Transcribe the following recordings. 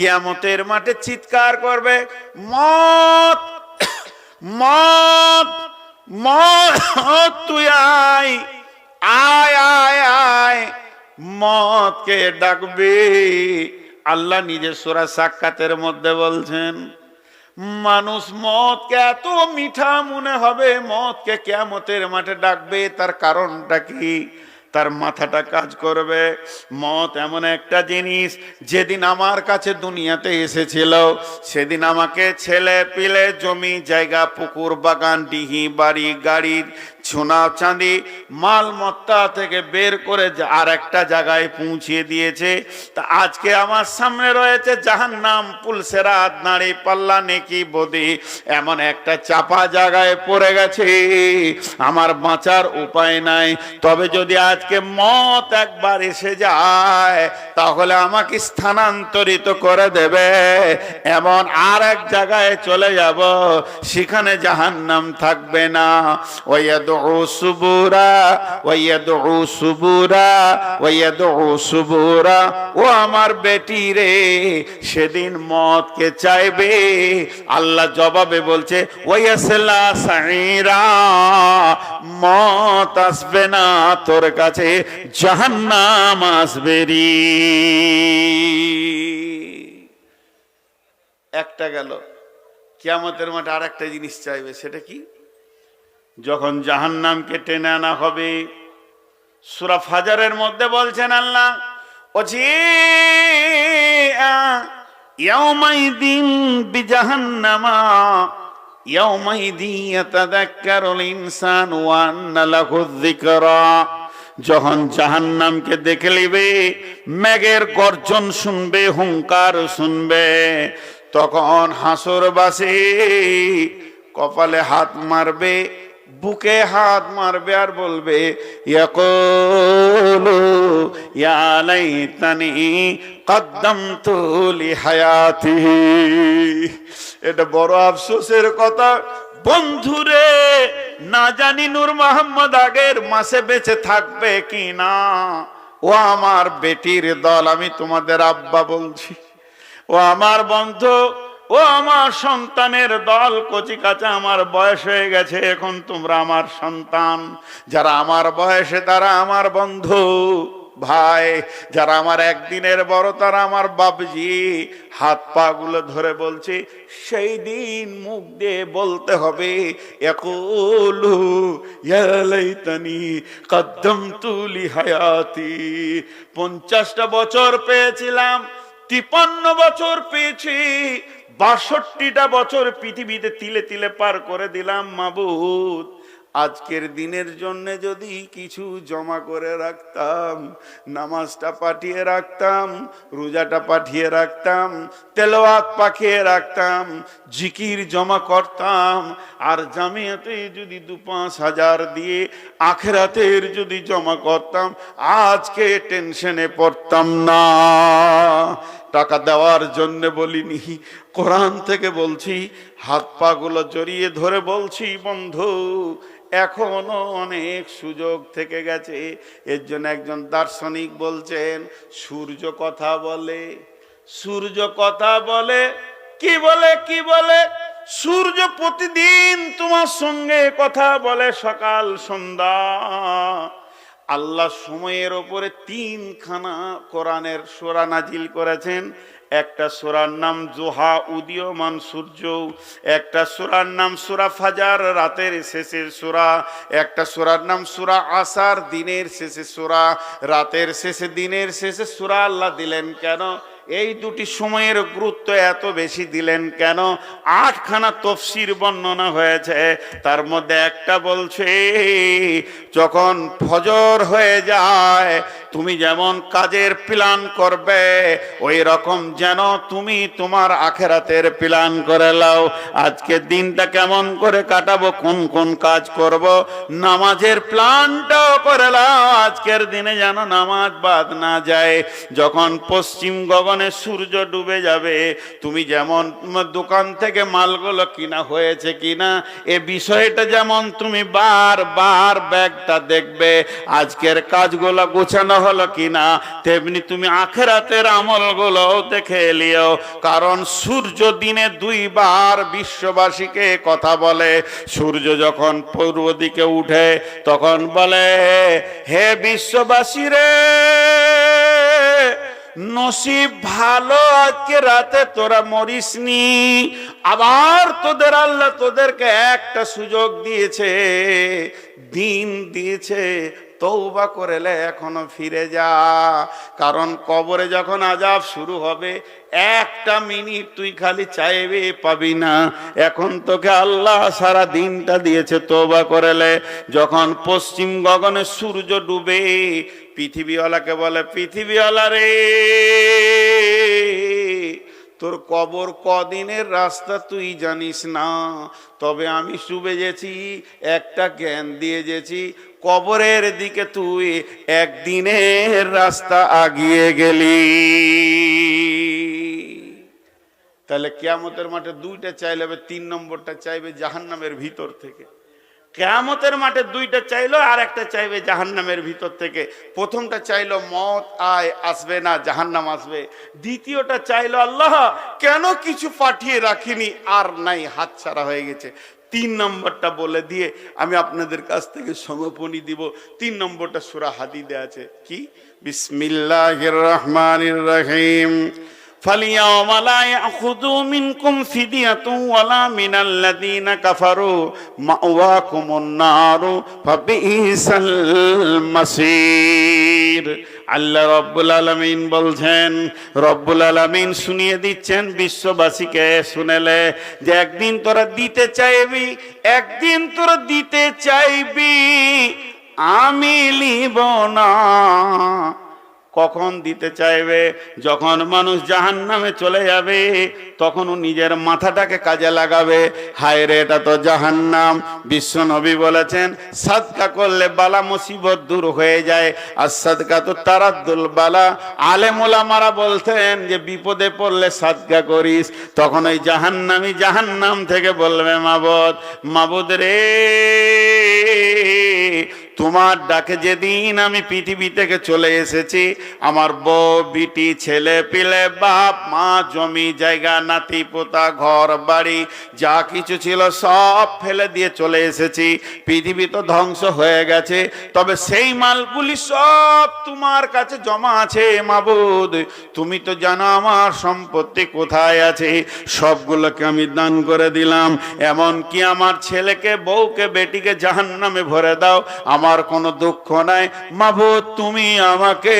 কিয়ামতের মাঠে চিৎকার করবে মত মত মত তুই আয় আয় আয় আয় মতকে ডাকবে। আল্লাহ নিজের সোরা সাক্ষাতের মধ্যে বলছেন, মানুষ মদকে এত মিঠা মনে হবে, মদকে কেমতের মাঠে ডাকবে, তার কারণটা কি? তার মাথাটা কাজ করবে। মত এমন একটা জিনিস, যেদিন আমার কাছে দুনিয়াতে এসেছিল, সেদিন আমাকে ছেলে পিলে জমি, জায়গা, পুকুর, বাগান, ডিহি, বাড়ি, গাড়ির সোনা চাঁদি মালমত্তা থেকে বের করে আর একটা জায়গায় পৌঁছিয়ে দিয়েছে। তা আজকে আমার সামনে রয়েছে জাহান্নাম পুলসেরাত নাড়ি পাল্লা, নেকি বদি। এমন একটা চাপা জায়গায় পড়ে গেছে, আমার বাঁচার উপায় নাই। তবে যদি আজকে মত একবার এসে যায়, তাহলে আমাকে স্থানান্তরিত করে দেবে। এমন আর এক জায়গায় চলে যাব, সেখানে জাহান্নাম থাকবে না। ওয়াদউ সুবুরা ওয়াদউ সুবুরা ওয়াদউ সুবুরা ও আমার বেটি রে, সেদিন মতকে চাইবে? আল্লাহ জবাবে বলছে, ওয়াসলা সাইরা মত আসবে না তোর কাছে, জাহান্নাম আসবে রে। একটা গেল, কিয়ামতের মাঠে আর একটা জিনিস চাইবে, সেটা কি? যখন জাহান্নামকে টেনে আনা হবে, সুরা ফাজারের মধ্যে বলছেন আল্লাহ ইয়াউমাইদিন বিজাহান্নামা ইয়াউমাইদি ইয়াতাযাক্কারুল যখন জাহান্নামকে দেখে লিবে মেঘের গর্জন শুনবে, হুঙ্কার শুনবে, তখন হাসর বাসে কপালে হাত মারবে বুকে হাত মারবে আর বলবে লিহায়াতি। এটা বড় আফসোসের কথা। বন্ধুরে, না জানি নূর মোহাম্মদ আগের মাসে বেঁচে থাকবে কি না। ও আমার বেটির দল, আমি তোমাদের আব্বা বলছি। ও আমার বন্ধু ও আমার সন্তানের দল, কচি কাঁচা আমার বয়স হয়ে গেছে, এখন তোমরা আমার সন্তান। যারা আমার বয়সে তারা আমার বন্ধু, ভাই। যারা আমার একদিনের বড় তারা আমার বাবজি হাত পা গুলো ধরে বলছে, সেই দিন মুখ দিয়ে বলতে হবে একুলু ইয়ালাইতানি কদ্দমতু লিহায়াতি। পঞ্চাশটা বছর পেয়েছিলাম, তিপান্ন বছর পেয়েছি বাষট্টিটা বছর পৃথিবীতে তিলে তিলে পার করে দিলাম, মাবুদ। আজকের দিনের জন্য যদি কিছু জমা করে রাখতাম, নামাজটা পাঠিয়ে রাখতাম, রোজাটা পাঠিয়ে রাখতাম তেলোয়াত পাঠিয়ে রাখতাম, জিকির জমা করতাম, আর জামিয়াতে যদি দু পাঁচ হাজার দিয়ে আখেরাতের যদি জমা করতাম, আজকে টেনশনে পড়তাম না। টাকা দেওয়ার জন্য বলিনি। কোরআন থেকে বলছি, হাত পা গুলো জড়িয়ে ধরে বলছি, বন্ধু, এখনও অনেক সুযোগ থেকে গেছে। এর জন্য একজন দার্শনিক বলছেন, সূর্য কথা বলে, সূর্য কথা বলে, কি বলে কি বলে? সূর্য প্রতিদিন তোমার সঙ্গে কথা বলে সকাল, সন্ধ্যা। আল্লাহ সময়ের ওপরে তিনখানা কোরআনের সোরা নাজিল করেছেন। একটা সোরার নাম জোহা, উদীয়মান সূর্য, একটা সোরার নাম সুরা ফাজার, রাতের শেষের সোরা, একটা সোরার নাম সুরা আসার, দিনের শেষে সোরা, রাতের শেষে দিনের শেষে সোরা আল্লাহ দিলেন কেন? এই দুটি সময়ের গুরুত্ব এত বেশি দিলেন কেন? আটখানা তফসির বর্ণনা হয়েছে। তার মধ্যে একটা বলছে, যখন ফজর হয়ে যায় তুমি যেমন কাজের প্ল্যান করবে, ওই রকম যেন তুমি তোমার আখেরাতের প্ল্যান করে লাও। আজকে দিনটা কেমন করে কাটাবো, কোন কোন কাজ করব, নামাজের প্ল্যানটাও করে লাও। আজকের দিনে যেন নামাজ বাদ না যায়। যখন পশ্চিম গগনে সূর্য ডুবে যাবে, তুমি যেমন দোকান থেকে মালগুলো কিনা হয়েছে কিনা, এ বিষয়টা যেমন তুমি বার বার ব্যাগটা দেখবে, আজকের কাজগুলো গোছানো হলো কিনা? তেমনি তুমি আখেরাতের আমলগুলো দেখে লিও কারণ সূর্য দিনে দুইবার বিশ্ববাসীকে কথা বলে। সূর্য যখন পূর্ব দিকে উঠে, তখন বলে, হে বিশ্ববাসী রে নসিব ভালো আজকে রাতে তোরা মরিসনি। আবার তোদের আল্লাহ তোদেরকে একটা সুযোগ দিয়েছে, দিন দিয়েছে তৌবা করেলে এখনও ফিরে যা। কারণ কবরে যখন আজাব শুরু হবে, একটা মিনিট তুই খালি চাইবে পাবি না। এখন তোকে আল্লাহ সারা দিনটা দিয়েছে তৌবা করেলে। যখন পশ্চিম গগনে সূর্য ডুবে, পৃথিবীওয়ালাকে বলে, পৃথিবীওয়ালা রে! তোর কবর কদিনের রাস্তা তুই জানিস না। তবে আমি শুবে গেছি, একটা জ্ঞান দিয়ে গেছি, কবরের দিকে তুই একদিনের রাস্তা আগিয়ে গেলি। তাহলে কেয়ামতের মাঠে দুইটা চাইলে তিন নম্বরটা চাইবে জাহান্নামের ভিতর থেকে। কেয়ামতের মাঠে দুইটা চাইলো, আর একটা চাইবে জাহান্নামের ভিতর থেকে। প্রথমটা চাইলো মত, আয় আসবে না, জাহান্নাম আসবে। দ্বিতীয়টা চাইলো আল্লাহ, কেন কিছু পাঠিয়ে রাখিনি, আর নাই হাত ছাড়া হয়ে গেছে। তিন নম্বরটা বলে দিয়ে আমি আপনাদের কাছ থেকে সমাপনী দিব। তিন নম্বরটা সুরা হাদিদে আছে। কি? বিসমিল্লাহির রহমানির রহিম। فاليوم لا يأخذوا منكم فدية ولا من الذين كفروا مأواكم النار فبئس المصير আল্লাহ রব্বুল আলমিন বলছেন রব্বুল আলমিন শুনিয়ে দিচ্ছেন বিশ্ববাসীকে শুনেলে যে একদিন তোরা দিতে চাইবি একদিন তোরা দিতে চাইবি আমি লিব না কখন দিতে চাইবে? যখন মানুষ জাহান নামে চলে যাবে, তখন ও নিজের মাথাটাকে কাজে লাগাবে। হায় রে, এটা তো জাহান্নাম। বিশ্ব নবী বলেছেন, সাদকা করলে বালা মুসিবত দূর হয়ে যায়, আর সাদকা তো তারাদ্দুল বালা। আলেমুলা মারা বলতেন যে, বিপদে পড়লে সাদকা করিস। তখন ওই জাহান্নামি জাহান্নাম থেকে বলবে, মাবদ, মাবুদ রে। তোমার ডাকে যেদিন আমি পৃথিবী থেকে চলে এসেছি, আমার বউ, বিটি, ছেলে, পিলে, বাপ, মা, জমি, জায়গা, নাতি, পোতা, ঘর, বাড়ি, যা কিছু ছিল সব ফেলে দিয়ে চলে এসেছি। পৃথিবী তো ধ্বংস হয়ে গেছে, তবে সেই মালগুলি সব তোমার কাছে জমা আছে, মাবুদ। তুমি তো জানো আমার সম্পত্তি কোথায় আছে, সবগুলোকে আমি দান করে দিলাম। এমন কি আমার ছেলেকে, বউকে, বেটিকে জাহান্নামে ভরে দাও। আমার কোনো দুঃখ নাই। মাবুদ, তুমি আমাকে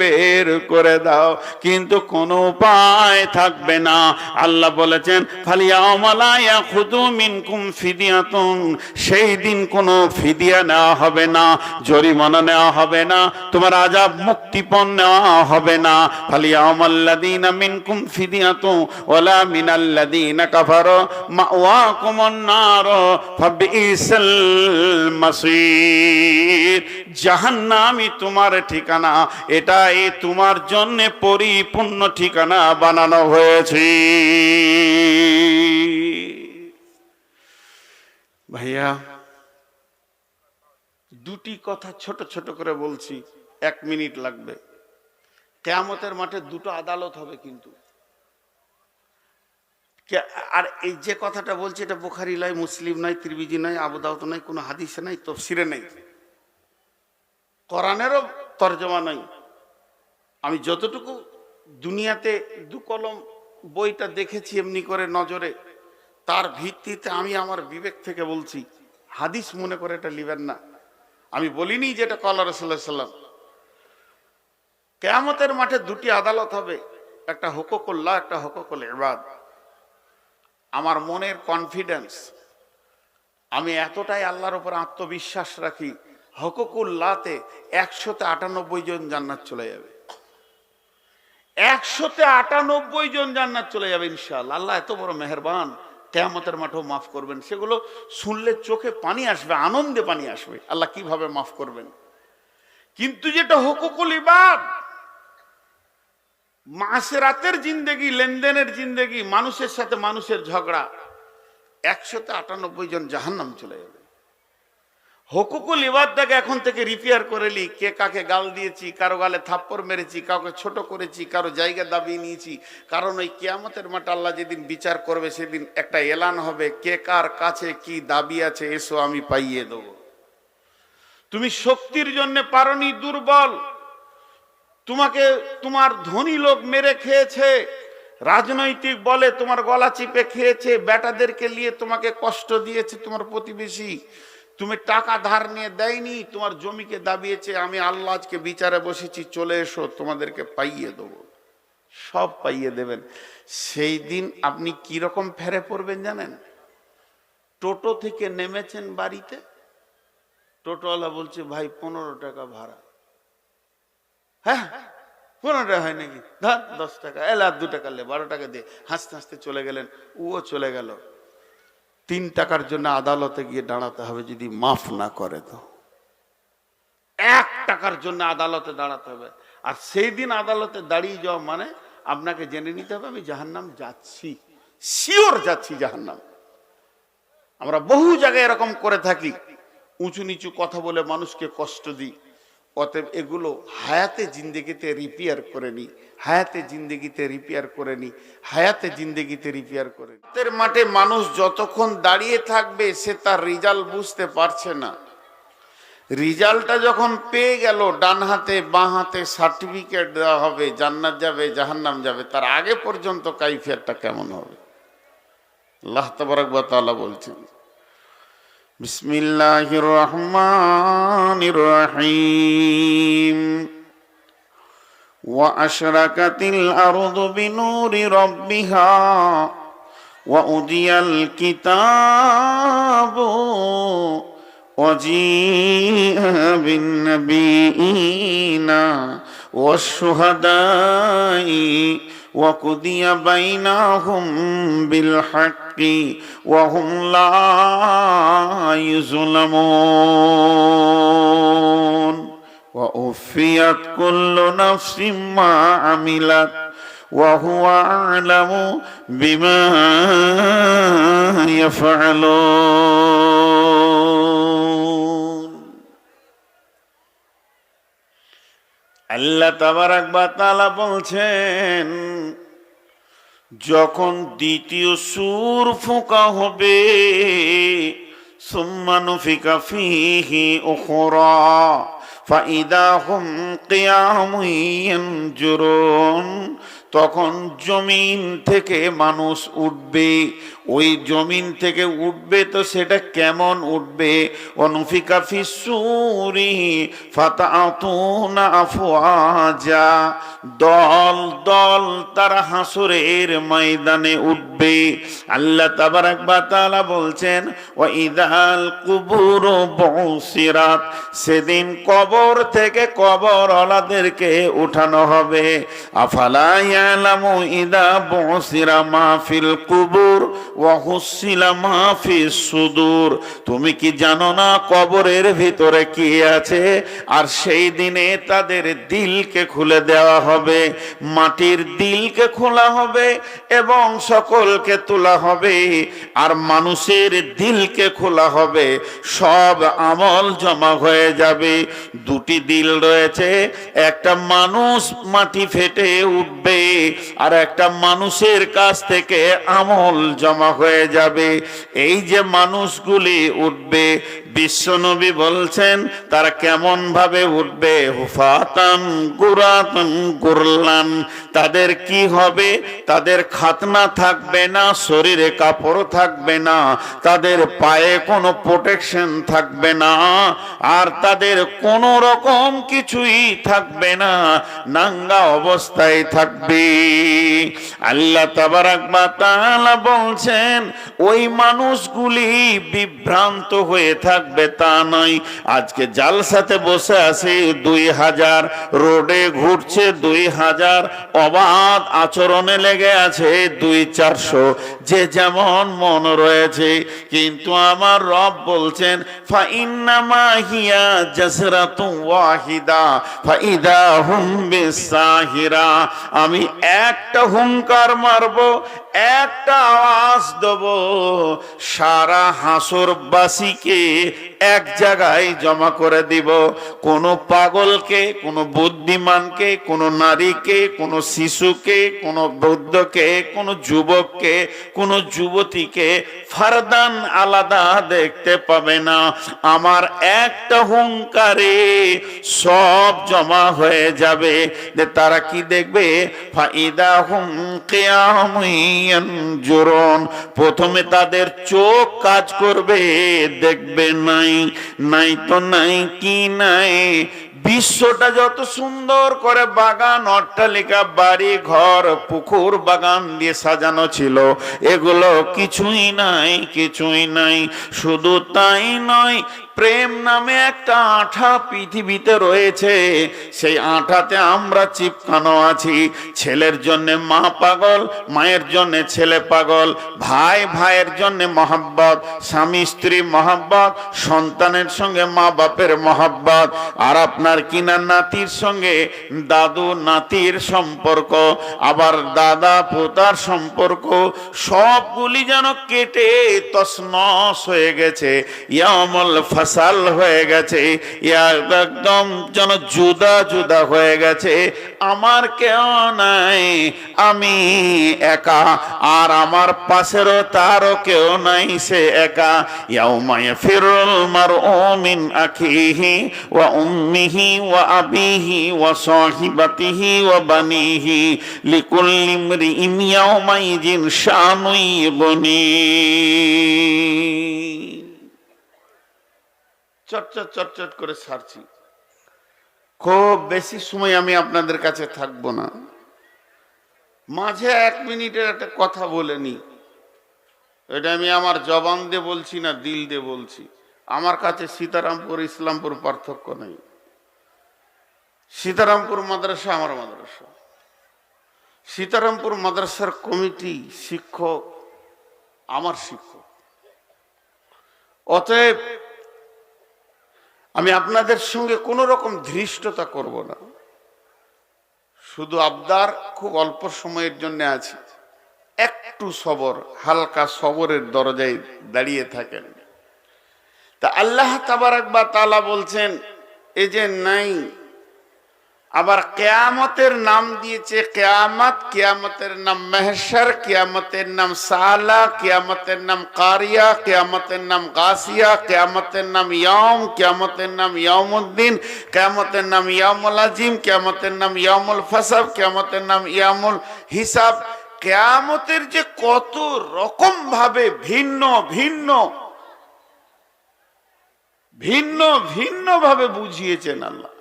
বের করে দাও, কিন্তু কোনো উপায় থাকবে না। আল্লাহ বলেছেন সেই দিন কোনো ফিদিয়া নেওয়া হবে না, জরিমানা নেওয়া হবে না, তোমার আজাব মুক্তিপণ নেওয়া হবে না। ফালিয়া মিনকুম ফিদিয়াতু ওলা মিনাল্লাদিনা কাফারো মাওয়াকুমুন নার ফাবিসাল মাসির। জাহান্নামই তোমার ঠিকানা, এটাই তোমার জন্য পরিপূর্ণ ঠিকানা বানানো হয়েছে। ভাইয়া, দুটি কথা ছোট ছোট করে বলছি, এক মিনিট লাগবে। কেয়ামতের মাঠে দুটো আদালত হবে কিন্তু। আর এই যে কথাটা বলছি, এটা বোখারি নয়, মুসলিম নয় ত্রিবিজি নয় আবুদাউত নয়, কোনো হাদিসে নাই, তফসিরে নেই। কোরআনেরও তর্জমা নয় আমি যতটুকু দুনিয়াতে দু কলম বইটা দেখেছি এমনি করে নজরে, তার ভিত্তিতে আমি আমার বিবেক থেকে বলছি, হাদিস মনে করে এটা লিবেন না। আমি বলিনি যে এটা কল্লা রসুল্লাহ সাল্লাম কেয়ামতের মাঠে দুটি আদালত হবে, একটা হকুকুল্লাহ, একটা হকুকুল এবাদ আমার মনের কনফিডেন্স আমি এতটাই আল্লাহর উপর আত্মবিশ্বাস রাখি হকুকুল্লাতে একশোতে আটানব্বই জন জান্নাত চলে যাবে। একশোতে আটানব্বই জন জান্নাত চলে যাবে ইনশাআল্লাহ। আল্লাহ এত বড় মেহরবান। কেয়ামতের মাঠেও মাফ করবেন। সেগুলো শুনলে চোখে পানি আসবে, আনন্দে পানি আসবে। আল্লাহ কীভাবে মাফ করবেন? কিন্তু যেটা হকুকুল ইবাদ, মাসেরাতের জিন্দেগি, লেনদেনের জিন্দেগি, মানুষের সাথে মানুষের ঝগড়া, একশোতে আটানব্বই জন জাহান্নাম চলে যাবে। হকুকুল ইবাদটাকে এখন থেকে রিপেয়ার করে লি। কে কাকে গাল দিয়েছি, কারও গালে থাপ্পড় মেরেছি, কাউকে ছোট করেছি, কারও জায়গা দাবিয়ে নিয়েছি। কারণ ওই কেয়ামতের মাঠে আল্লাহ যেদিন বিচার করবে, সেদিন একটা এলান হবে, কে কার কাছে কি দাবি আছে, এসো আমি পাইয়ে দেবো। তুমি শক্তির জন্য পারনি, দুর্বল। তোমাকে, তোমার ধনী লোক মেরে খেয়েছে। রাজনৈতিক বলে তোমার গলা চিপে খেয়েছে বেটাদেরকে নিয়ে তোমাকে কষ্ট দিয়েছে তোমার প্রতিবেশী। তুমি টাকা ধার নিয়ে দেয়নি, তোমার জমিকে দাবিয়েছে, আমি আল্লাহ আজকে বিচারে বসেছি, চলে এসো, তোমাদেরকে পাইয়ে দেবো। সব পাইয়ে দেবেন। সেই দিন আপনি কি রকম ফেরে পড়বেন জানেন? টোটো থেকে নেমেছেন বাড়িতে, টোটোওয়ালা বলছে, ভাই, পনেরো টাকা ভাড়া। হ্যাঁ পনেরো টাকা হয় নাকি? ধর, দশ টাকা। এলে, দু টাকা লে, বারো টাকা দিয়ে হাসতে হাসতে চলে গেলেন। ও চলে গেল। তিন টাকার জন্য আদালতে গিয়ে দাঁড়াতে হবে যদি মাফ না করে তো। এক টাকার জন্য আদালতে দাঁড়াতে হবে। আর সেই দিন আদালতে দাঁড়িয়ে যাওয়া মানে আপনাকে জেনে নিতে হবে, আমি জাহান্নাম যাচ্ছি। শিওর যাচ্ছি জাহান্নাম। আমরা বহু জায়গায় এরকম করে থাকি। উঁচু নিচু কথা বলে মানুষকে কষ্ট দিই। অতএব এগুলো হায়াতে জিন্দেগিতে রিপেয়ার করে নি, হায়াতে জিন্দেগিতে রিপেয়ার করে নি, হায়াতে জিন্দেগিতে রিপেয়ার করে নি। হাতের মাঠে মানুষ যতক্ষণ দাঁড়িয়ে থাকবে, সে তার রেজাল্ট বুঝতে পারছে না। রেজাল্টটা যখন পেয়ে গেল, ডান হাতে, বাঁ হাতে সার্টিফিকেট দেওয়া হবে, জান্নাত যাবে, জাহান্নাম যাবে, তার আগে পর্যন্ত কাইফিয়ারটা কেমন হবে? আল্লাহ তবরক বলছেন بسم الله الرحمن الرحيم وأشركت الأرض بنور ربها وأدي الكتاب وجيء بالنبيين والشهداء وقضي بينهم بالحق وهم لا يظلمون وأوفيت كل نفس ما عملت وهو أعلم بما يفعلون আল্লাহ তাবারাক বা তাআলা বলছেন, যখন দ্বিতীয় সুর ফোঁকা হবে সুম্মানুফিকা ফিহি উখরা, ফাইদা হুম কিয়ামুন ইয়ানজুরুন, তখন জমিন থেকে মানুষ উঠবে ওই জমিন থেকে উঠবে তো সেটা কেমন উঠবে? অনুফিকা ফিসুরি ফাতাতুনা দল দল তারা হাসুরের ময়দানে উঠবে। আল্লাহ তাবারাক বা তাআলা বলছেন ওয়া ইদাল কুবুর বউসিরাত সেদিন কবর থেকে কবর ওলাদেরকে উঠানো হবে। আফালা ইয়ালামু ইদা বউসিরা মাহফিল কুবুর? সুদূর। তুমি কি জানো না কবরের ভিতরে কি আছে? আর সেই দিনে তাদের দিলকে খুলে দেওয়া হবে, মাটির দিলকে খোলা হবে এবং সকলকে তোলা হবে, আর মানুষের দিলকে খোলা হবে। সব আমল জমা হয়ে যাবে। দুটি দিল রয়েছে, একটা মানুষ মাটি ফেটে উঠবে, আর একটা মানুষের কাছ থেকে আমল জমা হয়ে যাবে। এই যে মানুষগুলি উঠবে, বিশ্বনবী বলছেন, তারা কেমন ভাবে উঠবে? হুফাতান গুরাতান গুরলান তাদের কি হবে? তাদের খাতনা থাকবে না, শরীরে কাপড় থাকবে না, তাদের পায়ে কোনো প্রোটেকশন থাকবে না, আর তাদের কোনো রকম কিছুই থাকবে না, নাঙ্গা অবস্থায় থাকবে। আল্লাহ তাবারাক বা তাআলা বলছেন ওই মানুষগুলি বিভ্রান্ত হয়ে থাকবে, তা নয়। আজকে জালসাতে বসে আছে, দুই হাজার রোডে ঘুরছে, দুই হাজার অবাধ আচরণে লেগে আছে, দুই চারশো। যে যেমন মন রয়েছে, কিন্তু আমার রব বলছেন আমি একটা হুঙ্কার মারবো একটা আওয়াজ দেব। সারা হাসরবাসীকে এক জায়গায় জমা করে দিব। কোন পাগলকে, কোন বুদ্ধিমানকে, কোন নারীকে, কোন শিশুকে, কোন বৌদ্ধকে, কোন যুবককে, কোন যুবতীকে ফারদান আলাদা দেখতে পাবে না। আমার একটা হুঙ্কারে সব জমা হয়ে যাবে। যে তারা কি দেখবে? ফাইদা হুম জোরন প্রথমে তাদের চোখ কাজ করবে দেখবে নাই নাই তো নাই কি নাই বিশ্বটা যত সুন্দর করে বাগান অট্টালিকা বাড়ি, ঘর, পুকুর, বাগান দিয়ে সাজানো ছিল। এগুলো কিছুই নাই কিছুই নাই। শুধু তাই নয়, প্রেম নামে একটা আঠা পৃথিবীতে রয়েছে। সেই আঠাতে আমরা চিপকানো আছি। ছেলের জন্য মা পাগল, মায়ের জন্য ছেলে পাগল, ভাই, ভাইয়ের জন্য মহাব্বত, স্বামী, স্ত্রী মহাব্বত, সন্তানের সঙ্গে মা বাপের মহাব্বত। আর আপনার কিনা নাতির সঙ্গে দাদু নাতির সম্পর্ক, আবার দাদা পোতার সম্পর্ক, সবগুলি যেন কেটে তসনস হয়ে গেছে, ইয়ামল ফাসাল হয়ে গেছে একদম যেন জুদা জুদা হয়ে গেছে, আমার কেউ নাই, আমি একা, আর আমার পাশেরও তারও কেউ নাই, সে একা ইয়াউমায় ফিরুল মার মিন আখিহি ওয়া উম্মিহি সাহিবাতিহি ওয়া বানিহি লিকুল্লি ইমরিইন ইয়াউমাইজিন শানুই বনি চটচট চটচট করে ছাড়ছি। খুব বেশি সময় আমি আপনাদের কাছে থাকব না। মাঝে এক মিনিটের একটা কথা বলে নি। এটা আমি আমার জবান দিয়ে বলছি না দিল দিয়ে বলছি। আমার কাছে সীতারামপুর, ইসলামপুর পার্থক্য নেই। সীতারামপুর মাদ্রাসা আমার মাদ্রাসা। সীতারামপুর মাদ্রাসার কমিটি শিক্ষক আমার শিক্ষক। অতএব আমি আপনাদের সঙ্গে কোনো রকম ধৃষ্টতা করব না। শুধু আবদার খুব অল্প সময়ের জন্য আছে। একটু সবর, হালকা সবরের দরজায় দাঁড়িয়ে থাকেন। তা আল্লাহ তাবারাক বা তালা বলছেন, এই যে নাই আবার কেয়ামতের নাম দিয়েছে কেয়ামত কেয়ামতের নাম মেহসর কেয়ামতের নাম সালা কেয়ামতের নাম কারিয়া কেয়ামতের নাম গাছিয়া কেয়ামতের নাম ইয়ম কেয়ামতের নাম ইয়মুদ্দিন কেয়ামতের নাম ইয়ামুল আজিম কেয়ামতের নাম ইয়ামুল ফসব কেয়ামতের নাম ইয়ামুল হিসাব কেয়ামতের যে কত রকম ভাবে ভিন্ন ভিন্ন ভিন্ন ভিন্ন ভাবে বুঝিয়েছেন আল্লাহ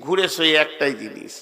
ঘুরে সেই একটাই জিনিস।